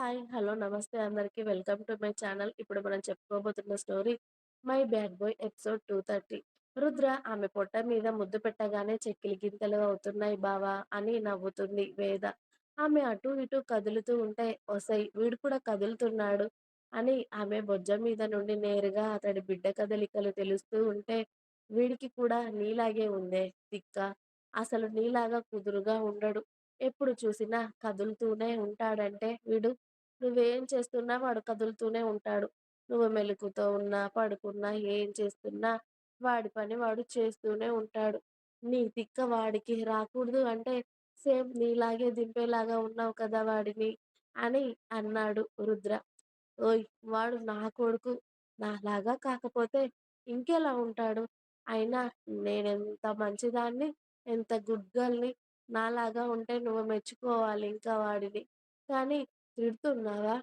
Hi. Hello. నమస్తే అందరికి. Welcome to my channel. ఇప్పుడు మనం చెప్పుకోబోతున్న story 'my bad boy' episode 230. Rudra ఆమె పొట్ట మీద ముద్దు పెట్టగానే చెక్కిలి గింతలు అవుతున్నాయి బావా అని నవ్వుతుంది వేద. ఆమె అటు ఇటు కదులుతూ ఉంటే ఒసేయ్ వీడు కూడా కదులుతున్నాడు అని ఆమె బొజ్జ మీద నుండి నేరుగా అతడి బిడ్డ కదలికలు తెలుస్తూ ఉంటే వీడికి కూడా నీలాగే ఉందే తిక్క. అసలు నీలాగా కుదురుగా ఉండడు. ఎప్పుడు చూసినా కదులుతూనే ఉంటాడంటే వీడు. నువ్వేం చేస్తున్నా వాడు కదులుతూనే ఉంటాడు. నువ్వు మెలుకుతో ఉన్నా, పడుకున్నా, ఏం చేస్తున్నా వాడి పని వాడు చేస్తూనే ఉంటాడు. నీ తిక్క వాడికి రాకూడదు అంటే సేమ్ నీలాగే దింపేలాగా ఉన్నావు కదా వాడిని అని అన్నాడు రుద్ర. ఓయ్ వాడు నా కొడుకు. నాలాగా కాకపోతే ఇంకెలా ఉంటాడు? అయినా నేనెంత మంచిదాన్ని, ఎంత గుడ్ గర్ల్‌ని. నాలాగా ఉంటే నువ్వు మెచ్చుకోవాలి ఇంకా వాడిని. కానీ తిడుతున్నావా?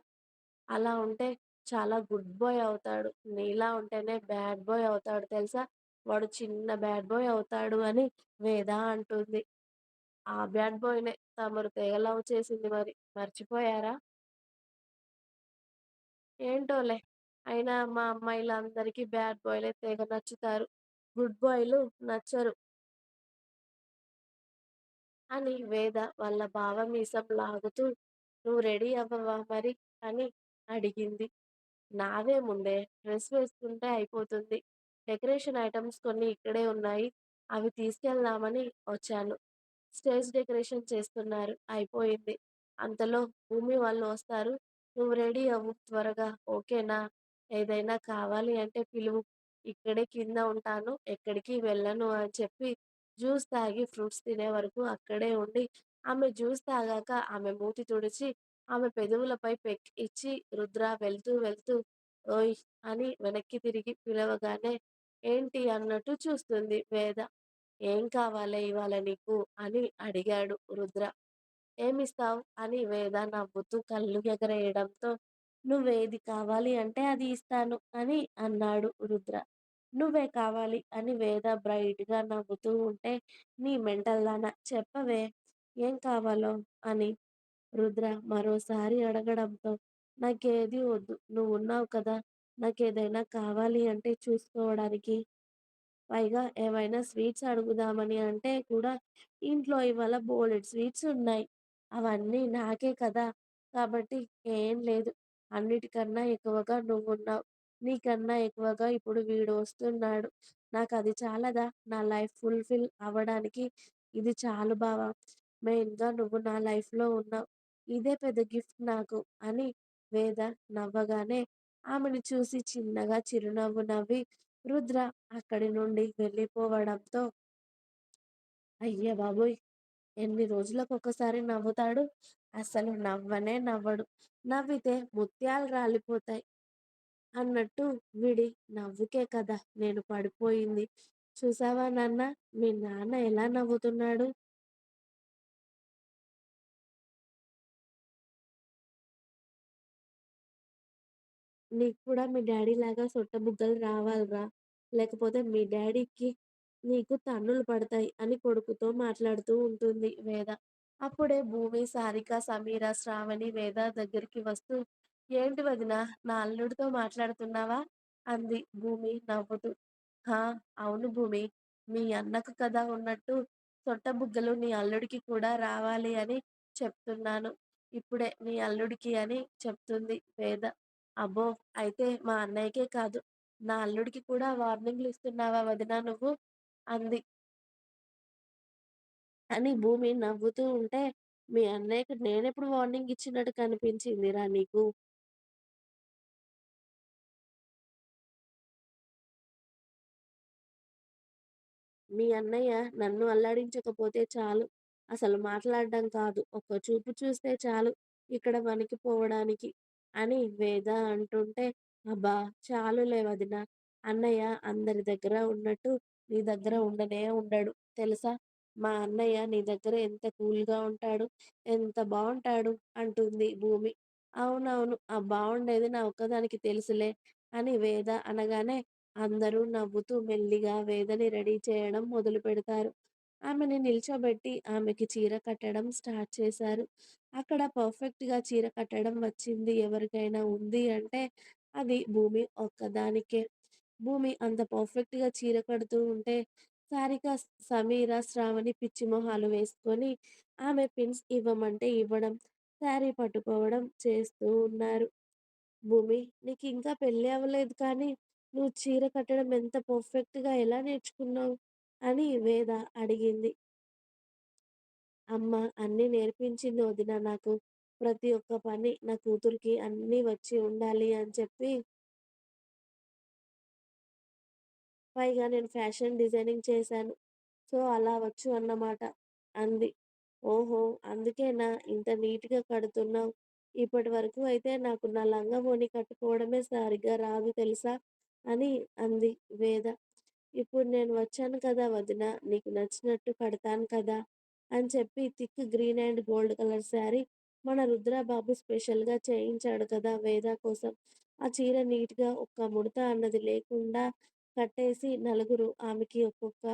అలా ఉంటే చాలా గుడ్ బాయ్ అవుతాడు. నీలా ఉంటేనే బ్యాడ్ బాయ్ అవుతాడు తెలుసా? వాడు చిన్న బ్యాడ్ బాయ్ అవుతాడు అని వేద అంటుంది. ఆ బ్యాడ్ బాయ్‌నే తమరు తెగ లవ్ చేసింది మరి. మర్చిపోయారా? ఏంటోలే. అయినా మా అమ్మాయిలందరికీ బ్యాడ్ బాయ్‌లే తెగ నచ్చుతారు. గుడ్ బాయ్‌లు నచ్చరు. అని వేద వాళ్ళ బావ మీసం లాగుతూ నువ్వు రెడీ అవ్వవా మరి అని అడిగింది. నాదేముందే డ్రెస్ వేసుకుంటే అయిపోతుంది. డెకరేషన్ ఐటమ్స్ కొన్ని ఇక్కడే ఉన్నాయి. అవి తీసుకెళ్దామని వచ్చాను. స్టేజ్ డెకరేషన్ చేస్తున్నారు. అయిపోయింది. అంతలో భూమి వాళ్ళు వస్తారు. నువ్వు రెడీ అవ్వు త్వరగా ఓకేనా? ఏదైనా కావాలి అంటే పిలువు. ఇక్కడే కింద ఉంటాను. ఎక్కడికి వెళ్ళను అని చెప్పి జ్యూస్ తాగి ఫ్రూట్స్ తినే వరకు అక్కడే ఉండి ఆమె జ్యూస్ తాగాక ఆమె మూతి తుడిచి ఆమె పెదవులపై పెక్ ఇచ్చి రుద్ర వెళ్తూ వెళ్తూ ఓయ్ అని వెనక్కి తిరిగి పిలవగానే ఏంటి అన్నట్టు చూస్తుంది వేద. ఏం కావాలే ఇవాళ నీకు అని అడిగాడు రుద్ర. ఏమిస్తావు అని వేద నవ్వుతూ కళ్ళు ఎగరేయడంతో నువ్వేది కావాలి అంటే అది ఇస్తాను అని అన్నాడు రుద్ర. నువ్వే కావాలి అని వేద బ్రైట్‌గా నవ్వుతూ ఉంటే నీ మెంటల్లానా చెప్పవే ఏం కావాలో అని రుద్ర మరోసారి అడగడంతో నాకేది వద్దు. నువ్వున్నావు కదా నాకేదైనా కావాలి అంటే చూసుకోవడానికి. పైగా ఏమైనా స్వీట్స్ అడుగుదామని అంటే కూడా ఇంట్లో ఇవాళ బోలెడ్ స్వీట్స్ ఉన్నాయి. అవన్నీ నాకే కదా! కాబట్టి ఏం లేదు. అన్నిటికన్నా ఎక్కువగా నువ్వున్నావు. నీకన్నా ఎక్కువగా ఇప్పుడు వీడు వస్తున్నాడు. నాకు అది చాలదా? నా లైఫ్ ఫుల్‌ఫిల్ అవ్వడానికి ఇది చాలు బావా! మెయిన్‌గా నువ్వు నా లైఫ్‌లో ఉన్నావు. ఇదే పెద్ద గిఫ్ట్ నాకు అని వేద నవ్వగానే ఆమెను చూసి చిన్నగా చిరునవ్వు నవ్వి రుద్ర అక్కడి నుండి వెళ్ళిపోవడంతో అయ్య బాబోయ్! ఎన్ని రోజులకొకసారి నవ్వుతాడు. అసలు నవ్వనే నవ్వడు. నవ్వితే ముత్యాలు రాలిపోతాయి. అన్నట్టు వీడి నవ్వుకే కదా నేను పడిపోయింది. చూసావా నాన్నా మీ నాన్న ఎలా నవ్వుతున్నాడు? నీకు కూడా మీ డ్యాడీలాగా సొట్టబుగ్గలు రావాలిరా! లేకపోతే మీ డ్యాడీకి నీకు తన్నులు పడతాయి అని కొడుకుతో మాట్లాడుతూ ఉంటుంది వేద. అప్పుడే భూమి, సారిక, సమీర, శ్రావణి వేద దగ్గరికి వస్తూ ఏంటి వదినా నా అల్లుడితో మాట్లాడుతున్నావా? అంది భూమి నవ్వుతూ. హా! అవును భూమి. మీ అన్నకు కదా ఉన్నట్టు సొట్ట బుగ్గలు నీ అల్లుడికి కూడా రావాలి అని చెప్తున్నాను. ఇప్పుడే నీ అల్లుడికి అని చెప్తుంది వేద. అబ్బో! అయితే మా అన్నయ్యకే కాదు నా అల్లుడికి కూడా వార్నింగ్‌లు ఇస్తున్నావా వదినా నువ్వు? అంది. అని భూమి నవ్వుతూ ఉంటే మీ అన్నయ్యకి నేనెప్పుడు వార్నింగ్ ఇచ్చినట్టు కనిపించిందిరా నీకు? మీ అన్నయ్య నన్ను అల్లాడించకపోతే చాలు. అసలు మాట్లాడడం కాదు. ఒక్క చూపు చూస్తే చాలు ఇక్కడ వణికిపోవడానికి అని వేద అంటుంటే అబ్బా! చాలులే వదినా. అన్నయ్య అందరి దగ్గర ఉన్నట్టు నీ దగ్గర ఉండనే ఉండడు తెలుసా? మా అన్నయ్య నీ దగ్గర ఎంత కూల్‌గా ఉంటాడు. ఎంత బాగుంటాడు అంటుంది భూమి. అవునవును. ఆ బాగుండేది నా ఒక్కదానికి తెలుసులే అని వేద అనగానే అందరూ నవ్వుతూ మెల్లిగా వేదని రెడీ చేయడం మొదలు పెడతారు ఆమెని నిల్చోబెట్టి ఆమెకి చీర కట్టడం స్టార్ట్ చేశారు. అక్కడ పర్ఫెక్ట్‌గా చీర కట్టడం వచ్చింది ఎవరికైనా ఉంది అంటే అది భూమి ఒక్కదానికే. భూమి అంత పర్ఫెక్ట్‌గా చీర కడుతూ ఉంటే సారిక, సమీర, శ్రావణి పిచ్చి మొహాలు వేసుకొని ఆమె పిన్స్ ఇవ్వమంటే ఇవ్వడం, శారీ పట్టుకోవడం చేస్తూ ఉన్నారు. భూమి నీకింకా పెళ్ళి అవ్వలేదు కానీ నువ్వు చీర కట్టడం ఎంత పర్ఫెక్ట్‌గా ఎలా నేర్చుకున్నావు? అని వేద అడిగింది. అమ్మ అన్నీ నేర్పించింది వదిన నాకు. ప్రతి ఒక్క పని నా కూతురికి అన్నీ వచ్చి ఉండాలి అని చెప్పి పైగా నేను ఫ్యాషన్ డిజైనింగ్ చేశాను. సో, అలా వచ్చు అన్నమాట అంది. ఓహో! అందుకేనా ఇంత నీట్‌గా కడుతున్నావు. ఇప్పటి వరకు అయితే నాకు నా లంగా ఓణి కట్టుకోవడమే సరిగ్గా రాదు తెలుసా? అని అంది వేద. ఇప్పుడు నేను వచ్చాను కదా వదినా! నీకు నచ్చినట్టు కడతాను కదా! అని చెప్పి thick green and gold colour sari మన రుద్రాబాబు స్పెషల్‌గా చేయించాడు కదా వేద కోసం. ఆ చీర నీట్‌గా ఒక్క ముడత అన్నది లేకుండా కట్టేసి నలుగురు ఆమెకి ఒక్కొక్క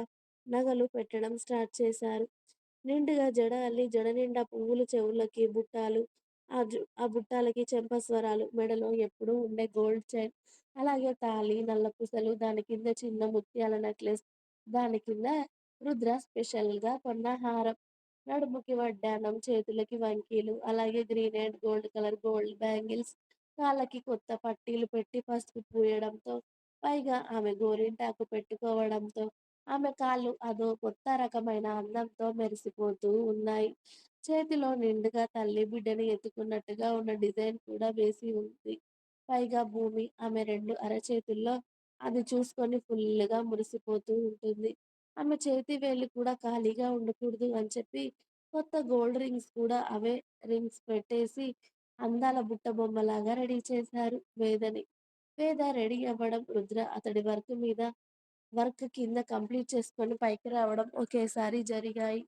నగలు పెట్టడం స్టార్ట్ చేశారు. నిండుగా జడ అల్లి జడ నిండా పువ్వులు చెవులకి బుట్టాలు, ఆ జు ఆ బుట్టాలకి చెంపస్వరాలు, మెడలో ఎప్పుడూ ఉండే గోల్డ్ చైన్, అలాగే తాళి, నల్ల పూసలు, దాని కింద చిన్న ముత్యాల నెక్లెస్, దాని కింద రుద్ర స్పెషల్‌గా కొన్న హారం, నడుముకి వడ్డాణం, చేతులకి వంకీలు, అలాగే green and gold colour gold bangles, కాళ్ళకి కొత్త పట్టీలు పెట్టి పసుపు పూయడంతో, పైగా ఆమె గోరింటాకు పెట్టుకోవడంతో ఆమె కాళ్ళు అదో కొత్త రకమైన అందంతో మెరిసిపోతూ ఉన్నాయి. చేతిలో నిండుగా తల్లి బిడ్డని ఎత్తుకున్నట్టుగా ఉన్న డిజైన్ కూడా వేసి ఉంది. పైగా భూమి ఆమె రెండు అరచేతుల్లో అది చూసుకొని ఫుల్గా మురిసిపోతూ ఉంటుంది. ఆమె చేతి వేళ్ళు కూడా ఖాళీగా ఉండకూడదు అని చెప్పి కొత్త గోల్డ్ రింగ్స్ కూడా అవే రింగ్స్ పెట్టేసి అందాల బుట్ట బొమ్మలాగా రెడీ చేశారు వేదని. వేద రెడీ అవ్వడం, రుద్ర అతడి వర్క్ మీద వర్క్ కింద కంప్లీట్ చేసుకొని పైకి రావడం ఒకేసారి జరిగాయి.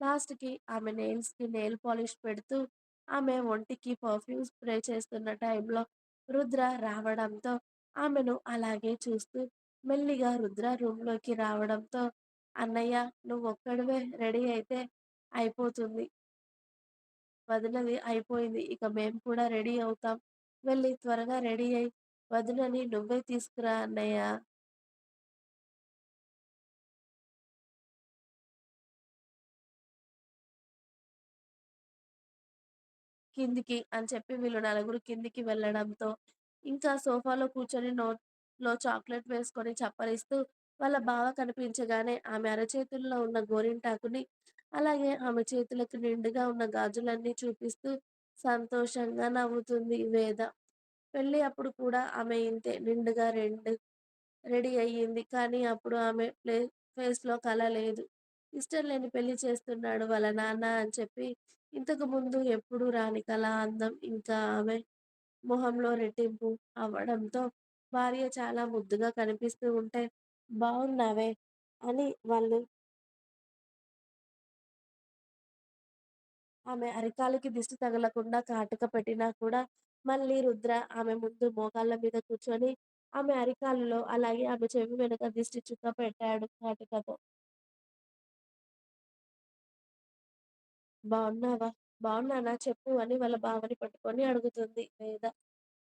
లాస్ట్‌కి ఆమె నెయిల్స్‌కి నెయిల్ పాలిష్ పెడుతూ, ఆమె ఒంటికి పర్ఫ్యూమ్ స్ప్రే చేస్తున్న టైంలో రుద్ర రావడంతో ఆమెను అలాగే చూస్తూ మెల్లిగా రుద్ర రూమ్‌లోకి రావడంతో, "అన్నయ్య నువ్వు ఒక్కడవే రెడీ అయితే అయిపోతుంది. వదినది అయిపోయింది. ఇక మేము కూడా రెడీ అవుతాం. వెళ్ళి త్వరగా రెడీ అయి వదినని నువ్వే తీసుకురా అన్నయ్య" కిందికి అని చెప్పి వీళ్ళు నలుగురు కిందికి వెళ్ళడంతో, ఇంకా సోఫాలో కూర్చొని నోట్లో చాక్లెట్ వేసుకొని చప్పరిస్తూ వాళ్ళ బావ కనిపించగానే ఆమె అరచేతుల్లో ఉన్న గోరింటాకుని, అలాగే ఆమె చేతులకు నిండుగా ఉన్న గాజులన్నీ చూపిస్తూ సంతోషంగా నవ్వుతుంది వేద. పెళ్ళి అప్పుడు కూడా ఆమె ఇంతే నిండుగా రెండు రెడీ అయ్యింది. కానీ అప్పుడు ఆమె ప్లే ఫేస్‌లో కళ లేదు. ఇష్టం లేని పెళ్ళి చేస్తున్నాడు వాళ్ళ నాన్న అని చెప్పి ఇంతకు ముందు ఎప్పుడూ రాని కల అందం ఇంకా ఆమె మొహంలో రెట్టింపు అవ్వడంతో భార్య చాలా ముద్దుగా కనిపిస్తూ ఉంటే, బాగున్నావే అని వాళ్ళు ఆమె అరికాలకి దిష్టి తగలకుండా కాటుక పెట్టినా కూడా మళ్ళీ రుద్ర ఆమె ముందు మోకాళ్ళ మీద కూర్చొని ఆమె అరికాలులో అలాగే ఆమె చెవి వెనుక దిష్టి చుక్క పెట్టాడు కాటుకతో. బాగున్నావా బాగున్నానా చెప్పు" అని వాళ్ళ బావని పట్టుకొని అడుగుతుంది వేద.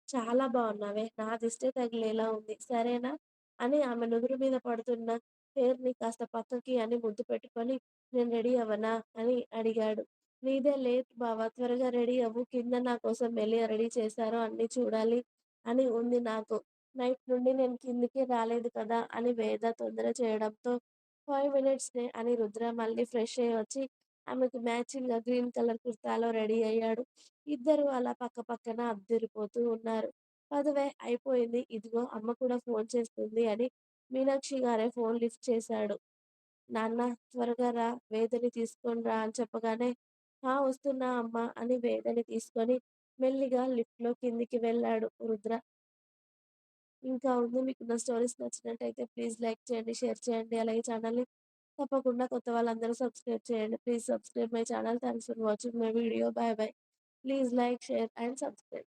"చాలా బాగున్నావే నా దిష్టే తగిలేలా ఉంది. సరేనా" అని ఆమె నుదురు మీద పడుతున్న హెయిర్‌ని కాస్త పక్కకి అని ముద్దు పెట్టుకొని, "నేను రెడీ అవ్వనా" అని అడిగాడు. "నీదే లేట్ బావ. త్వరగా రెడీ అవ్వు. కింద నా కోసం ఎలా రెడీ చేశారో అన్నీ చూడాలి అని ఉంది నాకు. నైట్ నుండి నేను కిందికి రాలేదు కదా" అని వేద తొందర చేయడంతో, "ఫైవ్ మినిట్స్‌నే" అని రుద్ర మళ్ళీ ఫ్రెష్ అయ్యి వచ్చి ఆమెకు మ్యాచింగ్గా గ్రీన్ కలర్ కుర్తాలో రెడీ అయ్యాడు. ఇద్దరూ అలా పక్కపక్కన అద్దిరిపోతూ ఉన్నారు. "పదవే అయిపోయింది. ఇదిగో అమ్మ కూడా ఫోన్ చేస్తుంది" అని మీనాక్షి గారే ఫోన్ లిఫ్ట్ చేశాడు. "నాన్న త్వరగా రా వేదని తీసుకొని రా" అని చెప్పగానే, "హా! వస్తున్నా అమ్మా" అని వేదని తీసుకొని మెల్లిగా లిఫ్ట్‌లో కిందికి వెళ్ళాడు రుద్ర. ఇంకా ఉంది. మీకు నా స్టోరీస్ నచ్చినట్టయితే ప్లీజ్ లైక్ చేయండి, షేర్ చేయండి. అలాగే ఛానల్‌ని తప్పకుండా కొత్త వాళ్ళందరూ సబ్స్క్రైబ్ చేయండి. Please subscribe my channel. Thanks for watching my video. Bye bye. Please like, share and subscribe.